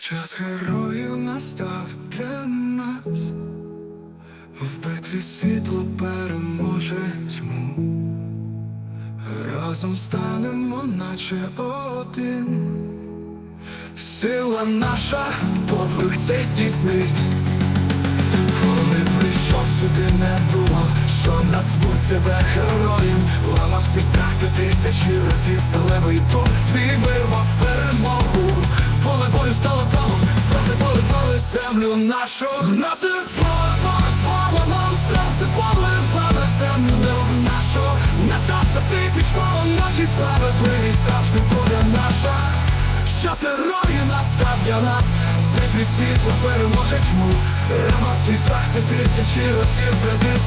Час героїв настав для нас, в битві світло переможе тьму, разом станемо, наче один. Сила наша, подвиг цей здійснить. Коли прийшов сюди не було, що назвуть тебе героєм, ламав всі страх ти тисячі разів сталевий дух. Твій вирвав перемогу, землю нашу. Поле, поле, поле, нам сльози поливали землю нашу. Не стався ти під школом, наші справедливість завжди буде наша. Час герої настав для нас Битві світло переможе тьму Рама свій страх ти тисячі разів Зразів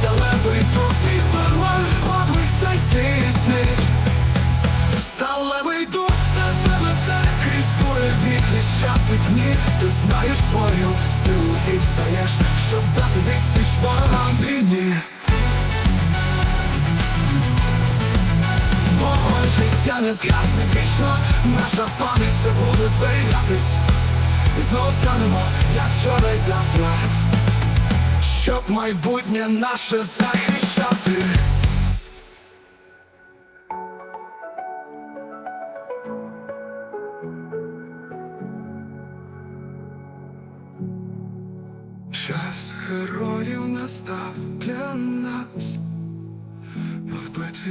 ворогам війні Вогонь життя не згасне вічно, наша пам'ять все буде зберігатись. І знову станемо, як вчора й завтра, щоб майбутнє наше захищати.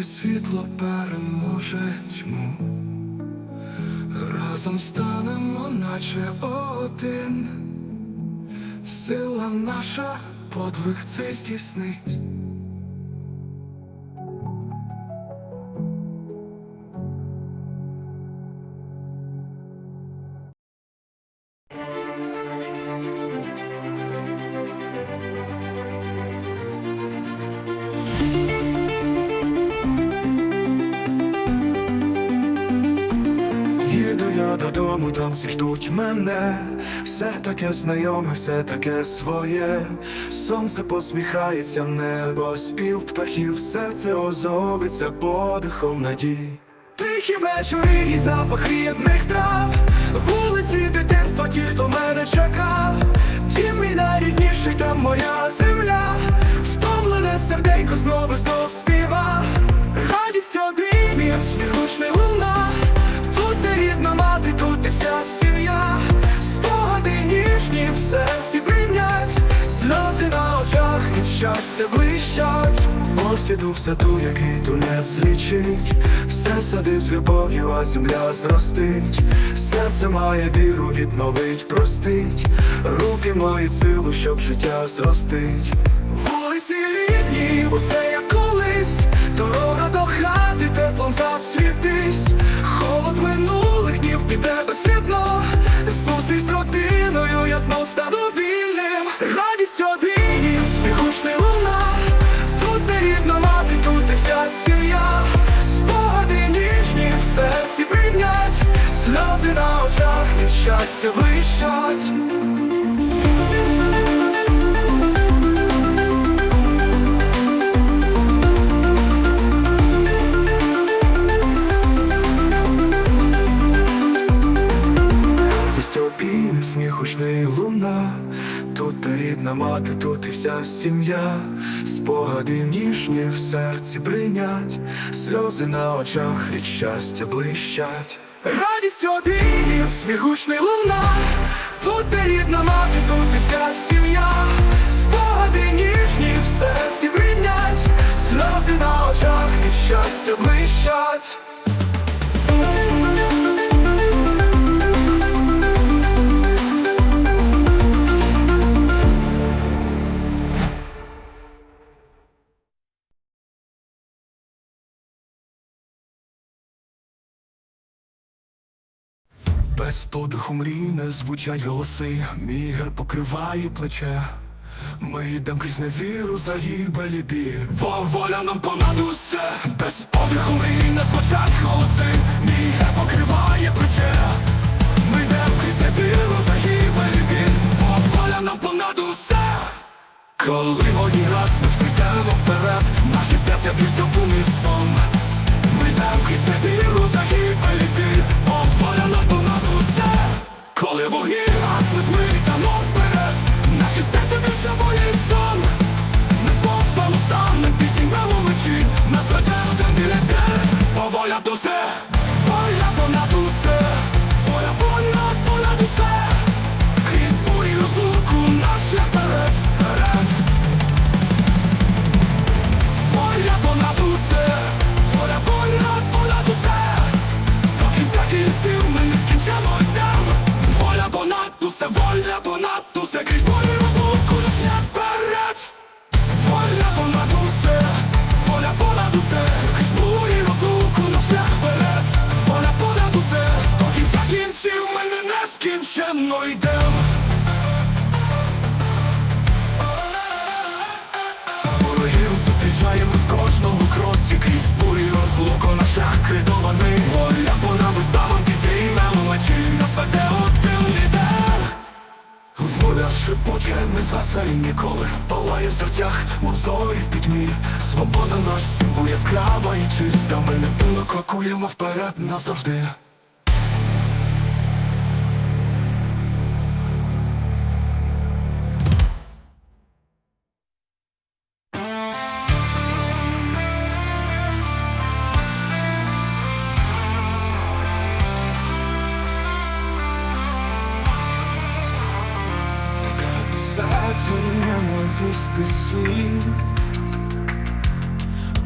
Світло переможе тьму. Разом станемо, наче один. Сила наша, подвиг цей здійснить. Ждуть мене, все таке знайоме, все таке своє. Сонце посміхається, небо спів птахів, серце озовиться подихом надій. Тихі вечори і запах рідних трав, вулиці дитинства, ті, хто мене чекав, Дім мій найрідніший, там моя земля, втомлене серденько знову знов співа, радість обіймів, сміхучний луна. Щастя блищать. Ось іду в саду, який тунець злічить, все садив з любов'ю, а земля зростить, серце має віру, відновить, простить, руки мають силу, щоб життя зростить. Вулиці рідні, усе як колись, дорога до хати, теплом засвітись, сльози на очах від щастя обійм, сміхучний луна, тут та рідна мати, тут і вся сім'я, спогади ніжні в серці бринять, сльози на очах від щастя блищать. Радість обіймів, сміхучний луна, тут де рідна мати, тут і вся сім'я, спогади ніжні в серці бринять, сльози на очах від щастя блищать. Без подиху мрій не звучать голоси, мій герб покриває плече. Ми йдем крізь невіру, загибелі біль Бо воля нам понад усе. Без подиху мрій не звучать голоси, мій герб покриває плече. Ми йдем крізь невіру, загибелі біль Бо воля нам понад усе. Коли водій гаснуть, підемо вперед, наші серця б'ються в унісон. Ми йдем крізь невіру, загибелі біль Бо воля нам понад усе коли вогні гаснуть, ми йдемо вперед, Наші серця більше воїн сон, не спопану стане, підіймемо мечі, нас веде один білетер, поволя до все. Згасає ніколи Палає в серцях, мов зорі в пітьмі. Свобода наш символ яскрава і чиста. Ми невпинно крокуємо вперед назавжди Задуманий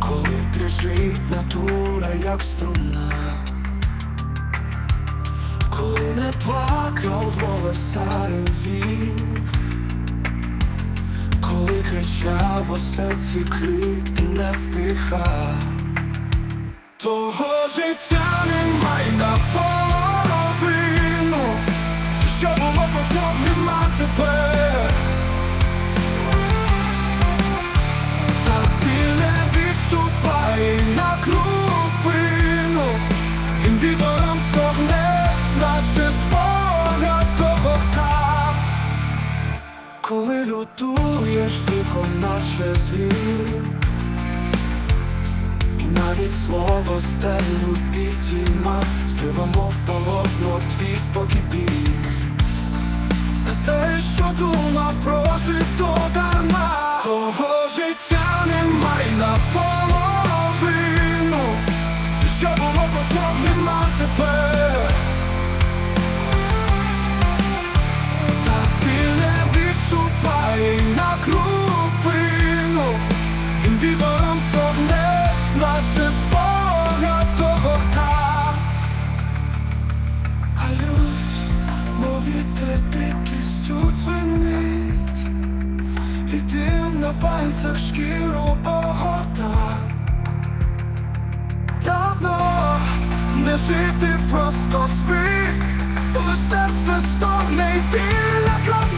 Коли тричить натура, як струна. Коли не плакав волосарю він Коли кричав у серці крик і не стиха. Того життя немає наполовину. Що було, пройшло, нема тепер лютуєш дико, наче звір. І навіть слово стелю підійма Зливамо в полотно твій спокій біль за те, що думав про жито дарма. Того життя немає наполовину Все, що було, пройшло, нема тепер пальцях шкіру огота. Давно не жити просто звик, лиш серце стогне й біля кров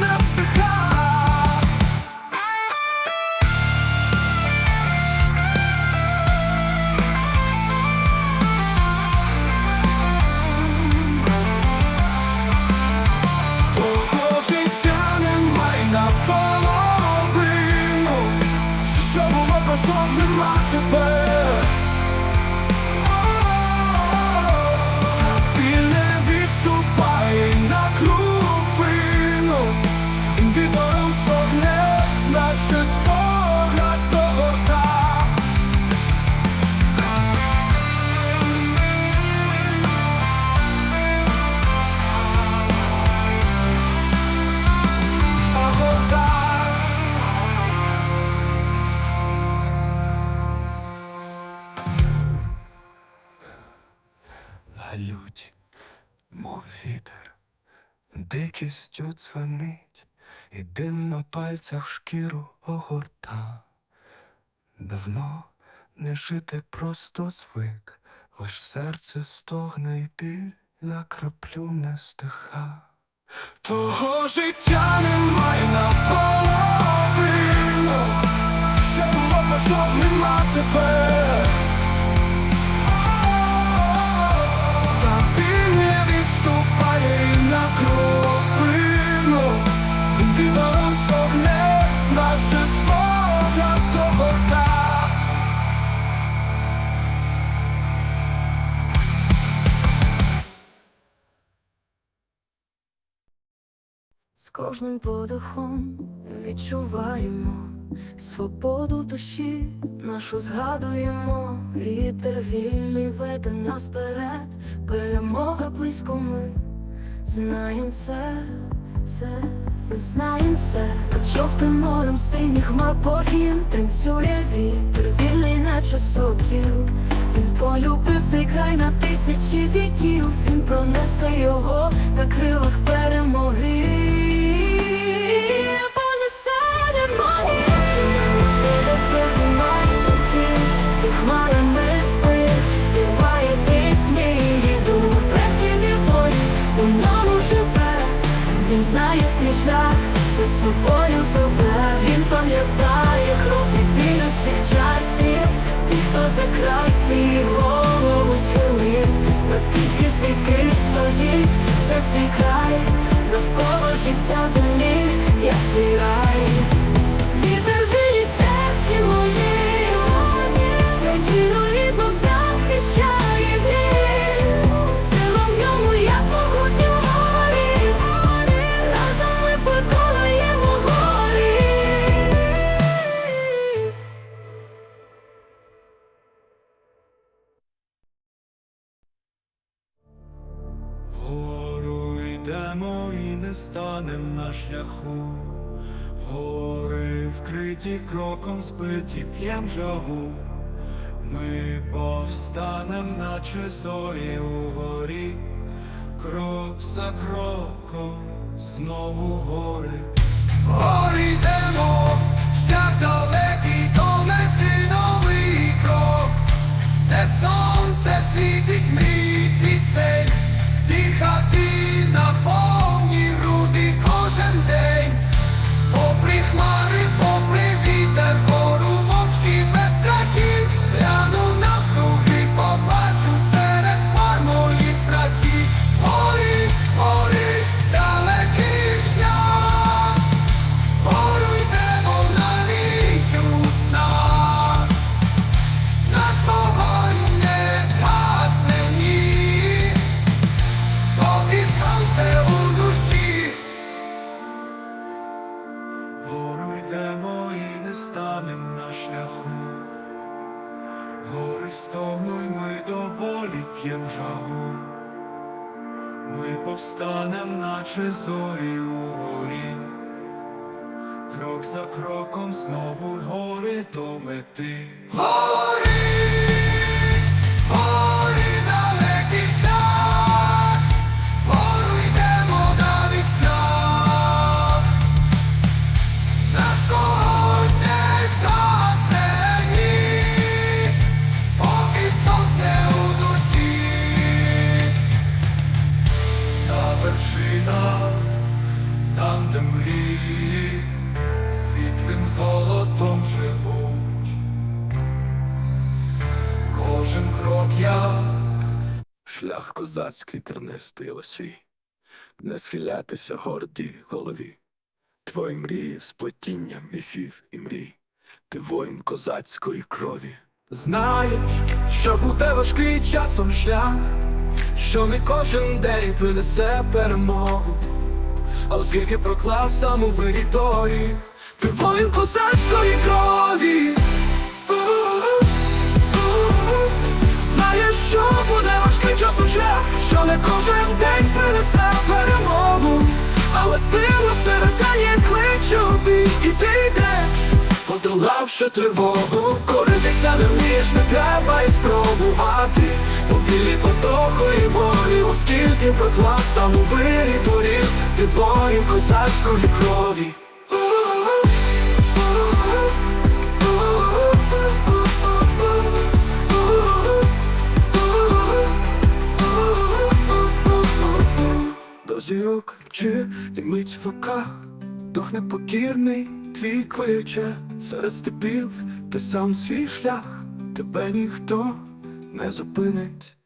мов вітер, дикістю дзвенить, і дим на пальцях шкіру огорта. Давно не жити просто звик, лиш серце стогне і біль на краплю не стиха. Того життя немає наполовину Все, було, пройшло, нема тепер кожним подихом відчуваємо свободу душі нашу згадуємо, вітер вільний веде нас вперед, перемога близько ми знаєм це, це, ми знаєм це, Під жовтим морем синіх хмар погін танцює вітер, вільний наче сокіл. Він полюбив цей край на тисячі віків, він пронесе його на крилах перемоги. За край свій голову схилив, тільки свіки стоїть, за свій край, навколо життя землі, я свій рай. Шляху. Гори вкриті кроком збиті п'єм жагу. Ми повстанем, наче зорі угорі, крок за кроком, знову гори. Гори йдемо, шлях далекий до мети новий крок, де сонце світить мрій пісень, дихати на Кожен крок я шлях козацький тернистий свій, не схилятися гордій голові. Твої мрії сплетіння міфів і мрій, ти воїн козацької крові. Знаєш, що буде важкий часом шлях, що не кожен день принесе перемогу. А оскільки проклав саму вирітої, ти воїн козацької крові. Подолавши тривогу, коритися не вмієш, не треба і спробувати. Повілі потохої волі, оскільки проклав саму вирітурі, ти воїн козацької крові. До зірок чи лімить в руках, дух непокірний, твій кличе серед степів, ти сам свій шлях, тебе ніхто не зупинить.